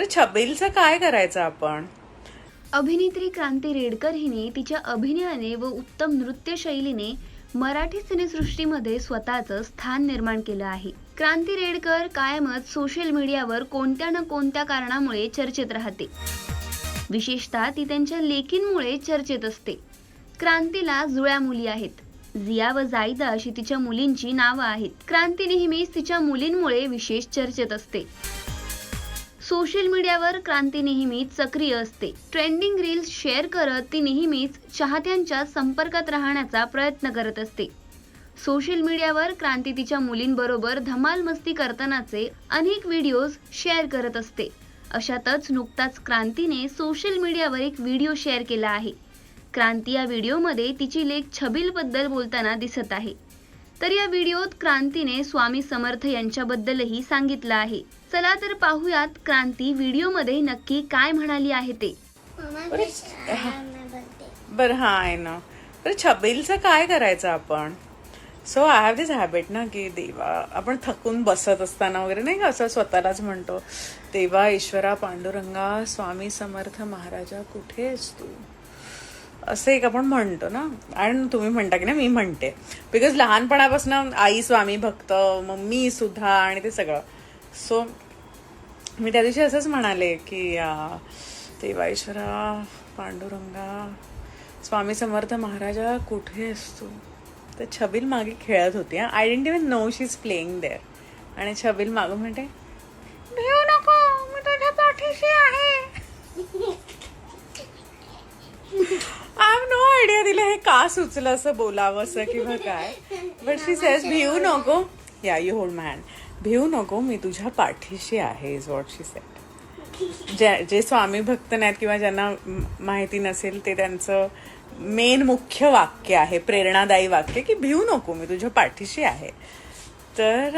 तर छबीलचं काय करायचं आपण? अभिनेत्री क्रांती रेडकर हिने तिच्या अभिनयाने व उत्तम नृत्य शैलीने मराठी सिनेसृष्टीमध्ये स्वतःचं स्थान निर्माण केलं आहे. क्रांती रेडकर कायमच सोशल मीडियावर कोणत्या ना कोणत्या कारणामुळे चर्चेत राहते. विशेषतः ती त्यांच्या लेखींमुळे चर्चेत असते. क्रांतीला जुळ्या मुली आहेत. जिया व जाईदा अशी तिच्या मुलींची नावं आहेत. क्रांती नेहमीच तिच्या मुलींमुळे विशेष चर्चेत असते. सोशल मीडियावर क्रांती नेहमीच सक्रिय असते. ट्रेंडिंग रील्स शेअर करत ती नेहमीच चाहत्यांच्या संपर्कात राहण्याचा प्रयत्न करत असते. सोशल मीडियावर क्रांती तिच्या मुलींबरोबर धमाल मस्ती करतानाचे अनेक व्हिडिओज शेअर करत असते. अशातच नुकताच क्रांतीने सोशल मीडियावर एक व्हिडिओ शेअर केला आहे. क्रांती या व्हिडिओमध्ये तिची लेख छबिलबद्दल बोलताना दिसत आहे. तर या व्हिडिओत क्रांतीने स्वामी समर्थ यांच्याबद्दलही सांगितलं आहे. चला तर पाहूयात क्रांती व्हिडिओमध्ये नक्की काय म्हणाली आहे ते. बरं हा आहे ना तर छबीलचं काय करायचं आपण? So I have this habit ना की देवा आपण थकून बसत असताना वगैरे नाही का असं स्वतःलाच म्हणतो देवा ईश्वरा पांडुरंगा स्वामी समर्थ महाराजा कुठे तू? असं एक आपण म्हणतो ना. आणि तुम्ही म्हणता की ना मी म्हणते. बिकॉज लहानपणापासून आई स्वामी भक्त मम्मी सुद्धा आणि ते सगळं. सो मी त्या दिवशी असंच म्हणाले की देवाईश्वरा पांडुरंगा स्वामी समर्थ महाराजा कुठे असतो? तर छबिल मागे खेळत होती I didn't even know she is playing there आणि छबिल मागं म्हणते भिऊ नको मी तुझ्या पाठीशी आहे. आय हॅव नो आयडिया तिला हे का सुचलं असं बोलावं असं किंवा काय. बट शी सेज भिऊ नको. या यू होल्ड मॅन भिऊ नको मी तुझ्या पाठीशी आहे इज वॉट शी सेट जे जे स्वामी भक्त नाहीत किंवा ज्यांना माहिती नसेल ते त्यांचं मेन मुख्य वाक्य आहे प्रेरणादायी वाक्य की भिऊ नको मी तुझ्या पाठीशी आहे. तर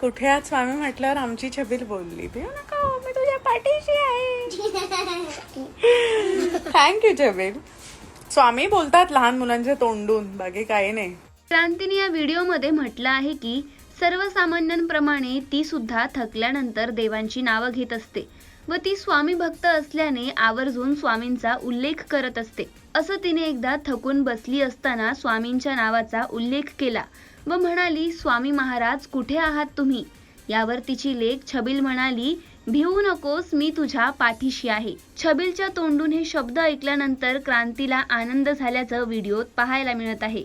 कुठे आज स्वामी म्हटल्यावर आमची छबिल बोलली भिऊ नको मी तुझ्या पाठीशी आहे. थँक्यू छबिल. स्वामी बोलतात लहान मुलांच्या तोंडून बाकी काही नाही. क्रांतीने या व्हिडिओमध्ये म्हटलं आहे की सर्वसामान्यांप्रमाणे ती सुद्धा थकल्यानंतर देवांची नावं घेत असते व ती स्वामी भक्त असल्याने आवर्जून स्वामींचा उल्लेख करत असते. असं तिने एकदा थकून बसली असताना स्वामींच्या नावाचा उल्लेख केला व म्हणाली स्वामी महाराज कुठे आहात तुम्ही यावर तिची लेख छबिल म्हणाली भिवू नकोस मी तुझ्या पाठीशी आहे छबिलच्या तोंडून हे शब्द ऐकल्यानंतर क्रांतीला आनंद झाल्याचं व्हिडिओत पाहायला मिळत आहे.